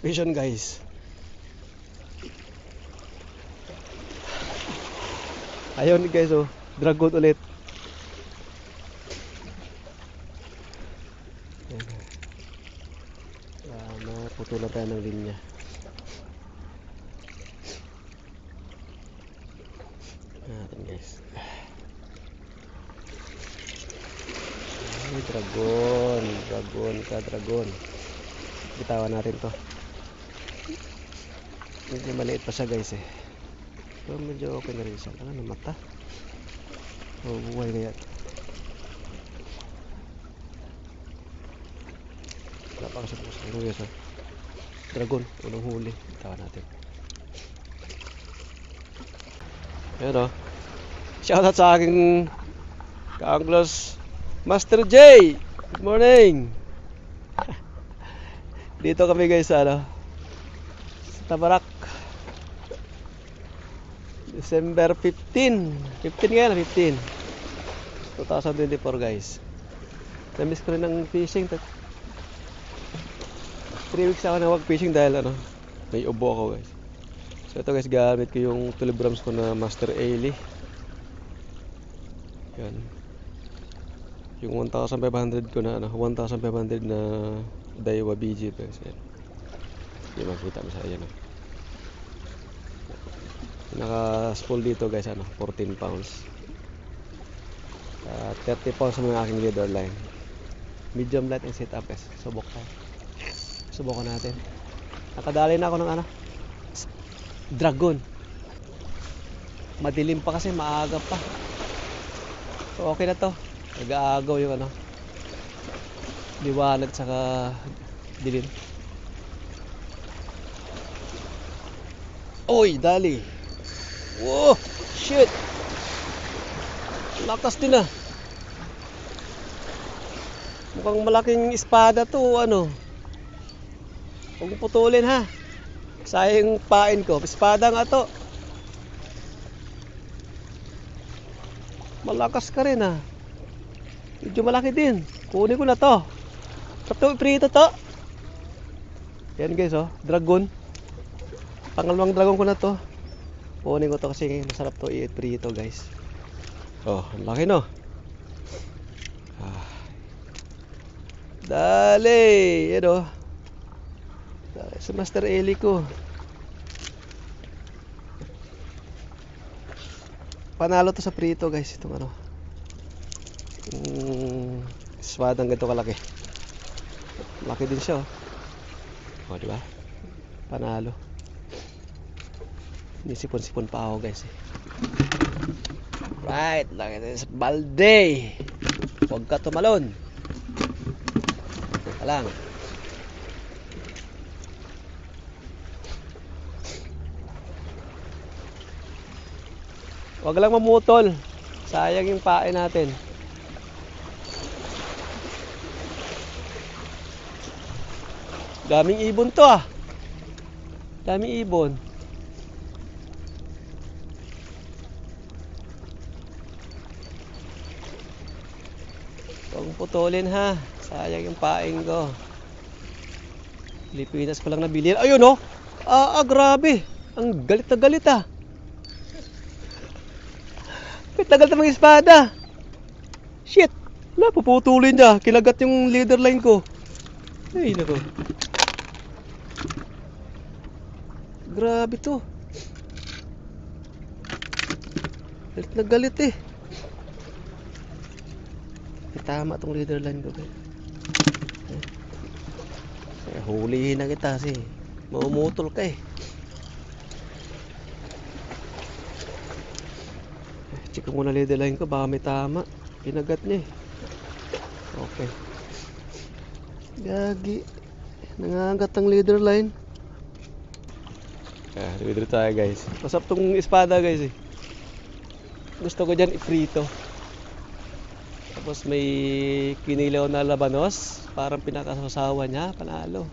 Vision guys. Ayun guys oh. Dragon ulit. Ayan. Ah, maputulan tayo ng linya. Natin guys. Ay, dragon. Dragon ka, dragon. Bitawan natin to. Medyo maliit pa siya guys eh. Pero medyo okay na rin siya. Ano na mata? Oh, buhay pa kasi po sa ano guys oh. Dragon, unang huli. Bitawan natin. Ayan oh. Shoutout sa aking ka-anglos Master J! Good morning! Dito kami guys sa ano sa Tabarak December 15 15 ngayon 15 2024 guys. Namiss ko rin ng fishing. 3 weeks ako na wag fishing dahil ano may ubo ako guys. So ito guys gamit ko yung kilograms ko na Master Ailey. Yan. Yung 1,500 ko na ano, 1,500 na Daiwa BG guys. Yan. Hindi makita mo sa ayan. Oh. Naka spool dito guys ano, 14 pounds. Uh, 30 pounds ang aking leader line. Medium light ang setup guys. Subok tayo. Subukan natin. Nakadali na ako ng ano, dragon. Madilim pa kasi, maaga pa. So okay na to. Nag-aagaw yung ano. Liwanag saka dilim. Oy, dali. Wow, shit. Lakas din ah. Mukhang malaking espada to, ano. Huwag putulin ha. Sayang pain ko. Espada nga to. Malakas ka rin ah. Medyo malaki din. Kunin ko na to. Ito, prito to. Yan guys oh, dragon. Pangalawang dragon ko na to. Kunin ko to kasi masarap to i-prito guys. Oh, ang laki no. Ah. Dali, yan oh. Dali sa Master Eli ko. Panalo to sa prito guys, itong ano. Mm, espadang ganito kalaki. Laki din siya, oh. O, di ba? Panalo. Nisipon-sipon pa ako, guys, eh. Right, din sa balde. Huwag ka tumalon. Ito lang. Huwag lang mamutol. Sayang yung pain natin. Daming ibon to ah. Daming ibon. Putulin ha. Sayang yung paing ko. Pilipinas ko lang nabili. Ayun oh. Ah, ah, grabe. Ang galit na galit ah. Tagal na mga espada. Shit. Wala, puputulin niya. Kilagat yung leader line ko. Ay, nako. Grabe to. Galit na galit eh. May tama tong leader line ko. Eh. Hulihin na kita kasi mamumutol ka eh. Check ko muna leader line ko baka may tama. Pinagat niya eh. Okay. Gagi. Nangangagat ang leader line. Ah, leader tayo guys. Masap tong espada guys eh. Gusto ko dyan iprito. Tapos may kinilaw na labanos. Parang pinakasasawa niya. Panalo.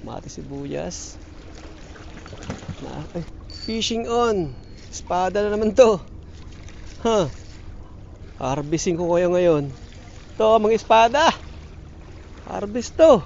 Mati sibuyas. Na, ay, fishing on. Espada na naman to. Huh. Harvesting ko kayo ngayon. Ito, mga espada. Harvest to.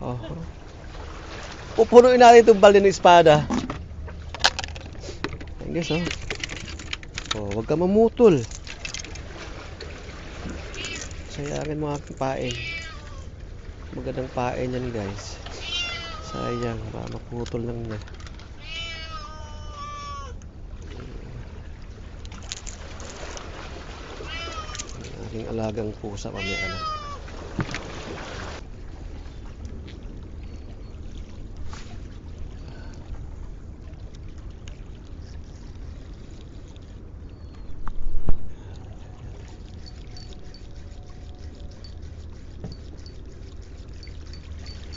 Oh. Pupunuin natin itong balde ng espada. Ayan guys, oh. Oh, huwag ka mamutol. Sayangin aking pain. Magandang pain yan guys. Sayang, baka maputol lang niya. Aking alagang pusa mamaya na.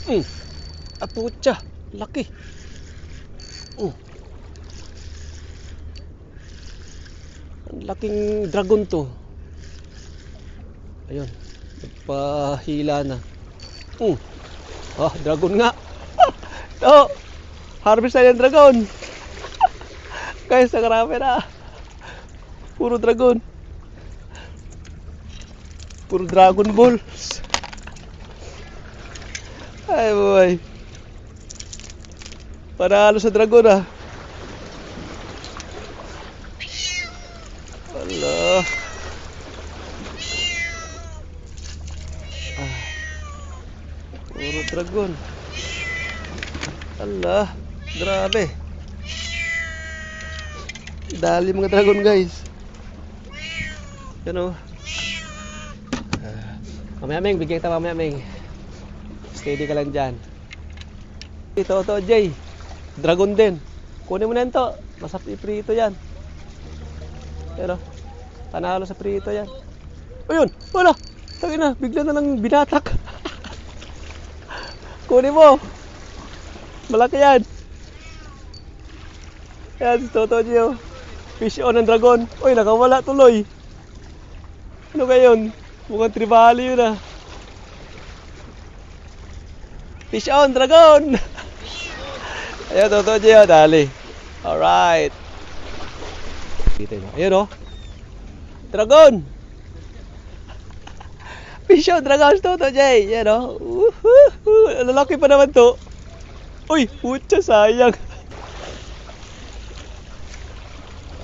Mm. Aputya, laki. Mm. Ang laking dragon to. Ayun, nagpahila na. Mm. Oh, dragon nga. oh, harvest na yung dragon. Guys, nakarami na. Puro dragon. Puro dragon balls. Ay, boy. Panalo sa dragon ah. Allah. Ah. Puro dragon. Allah. Grabe. Dali mga dragon guys. Yan o. Ah. Mamaya Meng, bigyan kita mamaya Meng. Steady ka lang dyan. Ito, ito, Jay. Dragon din. Kunin mo na yan to. Masap iprito yan. Pero, panalo sa prito yan. Ayun, wala. Tagi na, bigla na lang binatak. Kunin mo. Malaki yan. Yan, si Toto Gio. Fish on ng dragon. Uy, nakawala tuloy. Ano ngayon? Mukhang tribali yun ah. Fish on, dragon! Ayun, Toto Gio, dali. Alright. Yun. Ayun oh. Dragon! Fish on, dragon, Toto J. Yan oh. Woohoo! Lalaki pa naman to. Uy, putya, sayang.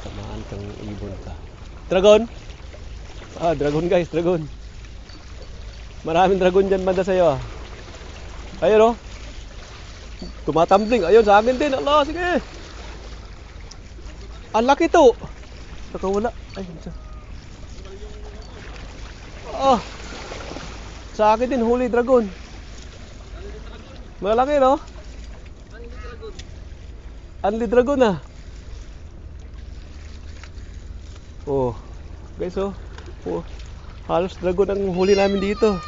Tamaan kang ibon ka. Dragon? Ah, dragon guys, dragon. Maraming dragon dyan banda sa'yo ah. Ayun oh. Tumatambling. Ayun, sa akin din. Allah, sige. Ang laki to. Nakawala. Ay, ito. Oh. Sa akin din, Holy Dragon. Malaki, no? Unli Dragon ah. Oh. Guys, oh. oh. Halos dragon ang huli namin dito.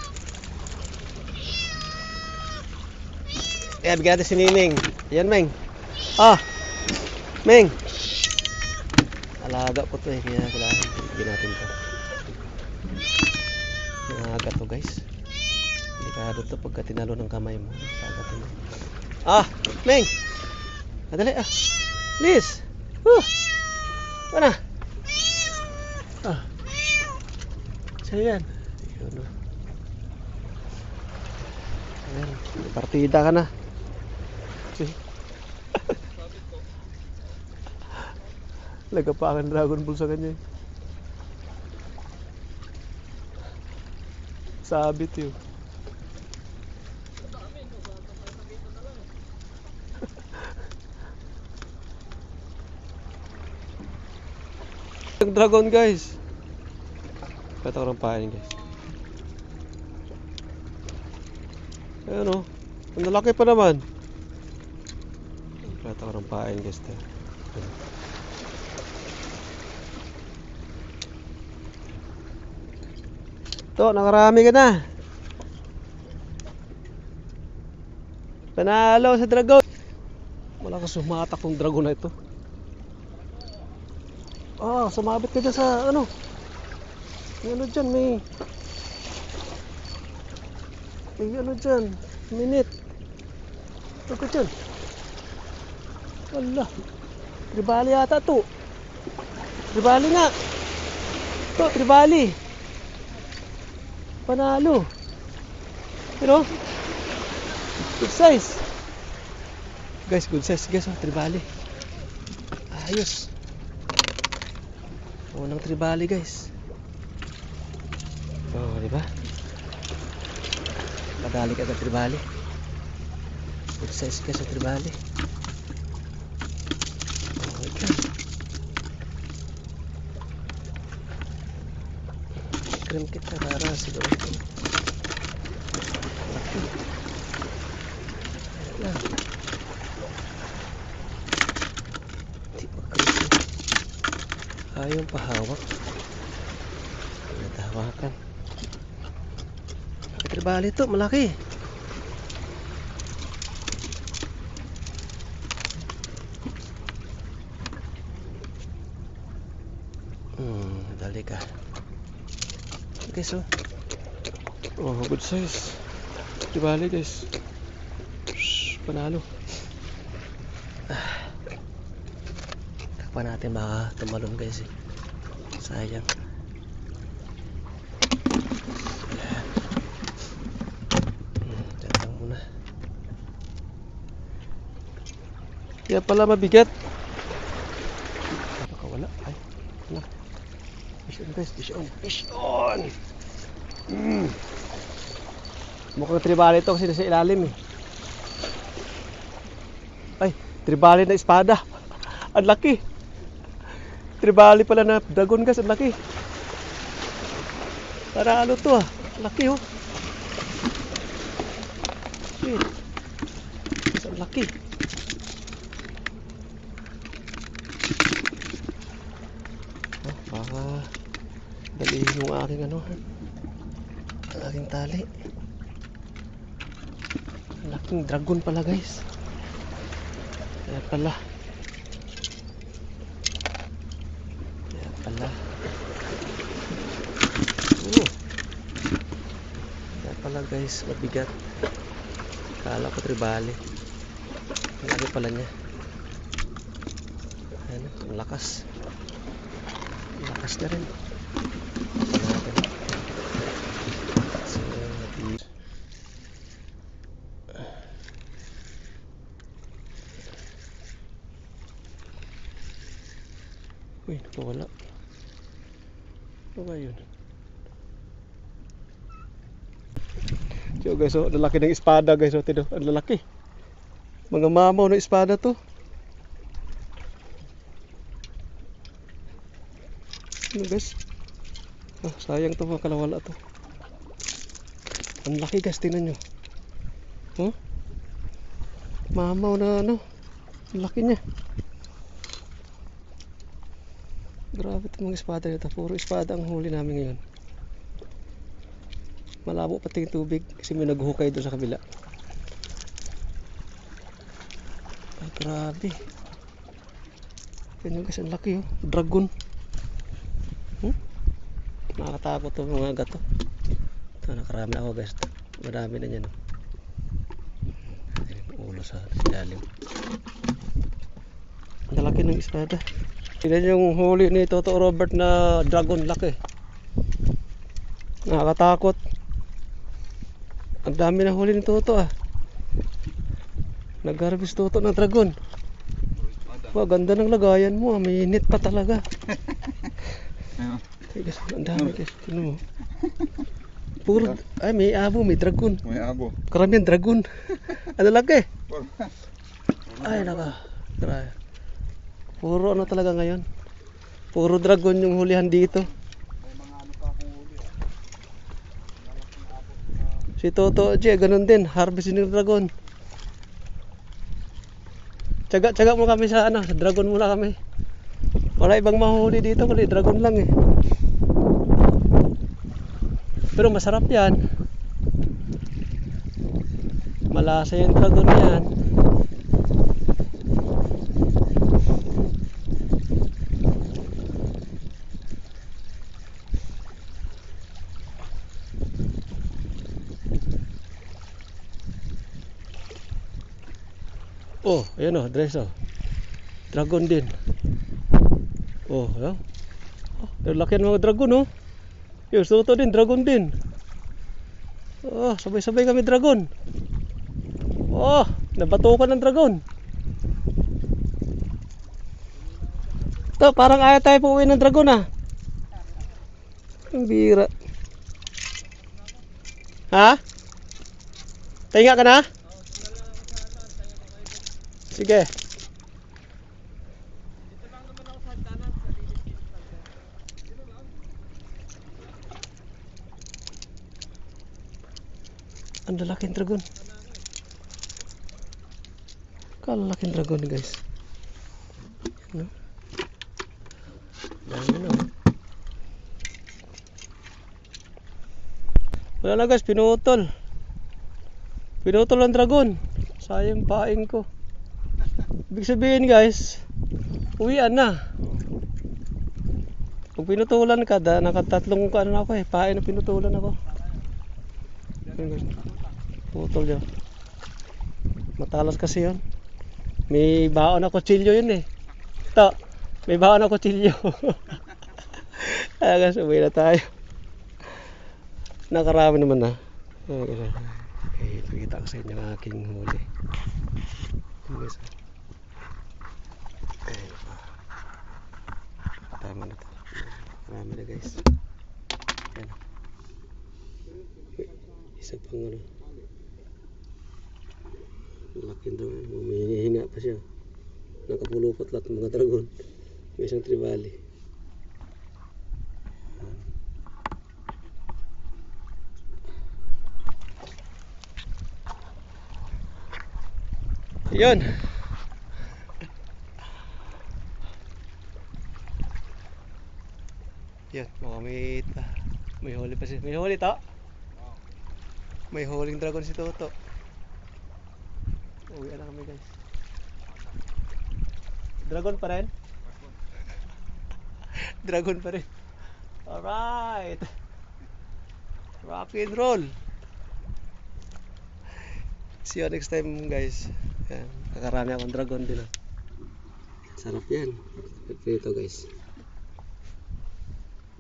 Ayan, bigyan natin si Nining. Ayan, Meng. Ah! Meng! Alaga ko to eh, kaya kailangan bigyan natin to. Nangaga to guys. Delikado to pagka tinalo ng kamay mo. Kagat to. Ah! Meng! Madali ah! Liz! Huh! Ano? Ah! Sa'yo yan. Yun oh. Ayan, partida ka na. Lagapakan Dragon Ball sa kanya. eh. Sabit yun. Ang dragon guys. Kata ko ng pain guys. Ayan o. Ang lalaki pa naman. Kata ko ng pain guys. Ayan. To, nakarami ka na. Panalo sa dragon. Malakas sumatak tong dragon na ito. Ah, sumabit ka dyan sa ano. May ano dyan, may... May ano dyan, minute. Ano ka dyan? Wala. Tribali yata to. Tribali nga. To, tribali. Panalo. Pero, good size. Guys, good size guys, oh, tribali. Ayos. Unang tribali guys. Oh, di ba? Madali ka agad tribali. Good size guys, oh, tribali. Okay ka. Cream kita para siguro. Laki. Ayan. Di ba kasi ayaw pahawak. Natahawakan. Laki tribali to, malaki. Hmm, dali ka. Okay, so. Oh, good size. Tribali guys. Shhh, panalo. Ah. Kapag natin baka tumalon guys eh. Sayang. Ayan. Hmm. Kaya pala mabigat. Baka wala. Ay, wala. Guys, fish on. Fish on! Mm. Mukhang tribali ito kasi nasa ilalim eh. Ay, tribali na espada. Ang laki. Tribali pala na dragon guys, ang laki. Para ano to ah. Laki oh. Shit. Ang laki. Oh, baka dalihin yung aking ano. Ang aking tali. Laking dragon pala guys. Kaya pala. Kaya pala. Oo. Kaya pala guys, mabigat. Kala ko tribali. Laki pala niya. Ayan, ang lakas. Lakas na rin. Uy, nakawala. Ano ba yun? So guys, oh, ang lalaki ng espada guys, oh, tino, ang lalaki. Mga mamaw ng espada to. Ano guys? Ah, sayang to mga kalawala to. Ang laki guys, tingnan nyo. Oh? Mamaw na ano. Ang laki niya. Grabe itong mga espada nito. Puro espada ang huli namin ngayon. Malabo pati yung tubig kasi may naghukay doon sa kabila. Ay, grabe. Nyo guys, ang laki oh. Dragon. Hmm? Nakakatakot to mga gato. Ito, nakarami na ako guys. Marami na yan. oh. Ulo sa ilalim. Ang laki ng espada. Tignan yung huli ni Toto Robert na dragon laki. Nakakatakot. Ang dami na huli ni Toto ah. Nag-harvest Toto ng dragon. Wow, ganda ng lagayan mo ah. May net pa talaga. Guys, ang dami guys. Tignan mo. Puro, ay may abo, may dragon. May abo. Karamihan dragon. ano laki? Ay, naka. Grabe. Puro ano talaga ngayon. Puro dragon yung hulihan dito. Si Toto G, ganun din. Harvest ng dragon. Tsaga, tsaga mo kami sa ano, dragon muna kami. Wala ibang mahuli dito, kundi dragon lang eh. Pero masarap yan. Malasa yung dragon yan. Oh, ayan o, dress o. Dragon din. Oh, ayan. Oh, laki ng mga dragon o. Oh. Yung suto din, dragon din. Oh, sabay-sabay kami dragon. Ah, oh, nabatukan ng dragon. To, parang ayaw tayo puwi ng dragon ah. Ang bira. Ha? Tinga ka na? Sige. Ang lalaking dragon. Kalalaking dragon guys. Ano? Dami na. Wala na guys, pinutol. Pinutol ang dragon. Sayang paing ko. Ibig sabihin guys, uwian na. Pag pinutulan ka, da, nakatatlong ano na ako eh, pain na pinutulan ako. Guys. Putol yun. Matalas kasi yun. May baon na kutsilyo yun eh. Ito, may baon na kutsilyo. Kaya guys, uwi na tayo. Nakarami naman na. Okay, pakita ko sa inyo ang aking huli. Yun guys. Tama na to. Marami na guys. Ayan. Isa pang ano. Laki daw. May hinihinga pa siya. Nakapulupot lahat ng mga dragon. May isang tribali. Yun. Yan, mga may may huli pa si may huli to. May huling dragon si Toto. Uwi na kami guys. Dragon pa rin? dragon pa rin. Alright. Rock and roll. See you next time guys. Yan. Kakarami akong dragon din ah. Sarap yan. Ito guys.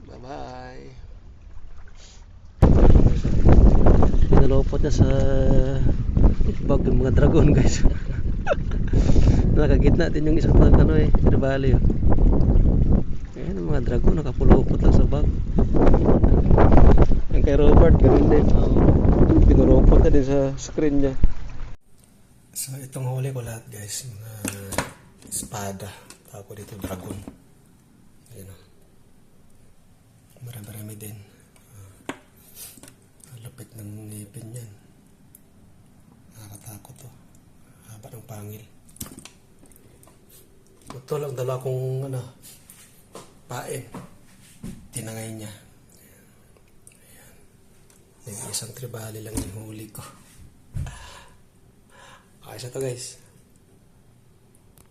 Bye bye. Pinalopot na sa bag ng mga dragon guys. Nakagitna din yung isang pag ano eh, oh. Ayan ang mga dragon, nakapulupot lang sa bag. Yung kay Robert, ganun din. Pinulupot na din sa screen niya. So itong huli ko lahat guys, mga espada. Tapos dito dragon. Ayan oh. Marami-rami din. Ah, ang lapit ng ngipin yan. Nakakatakot to. Haba ng pangil. Ito lang dala kong ano, pain. Tinangay niya. Ayan. Yung isang tribali lang yung huli ko. Ayos na to guys.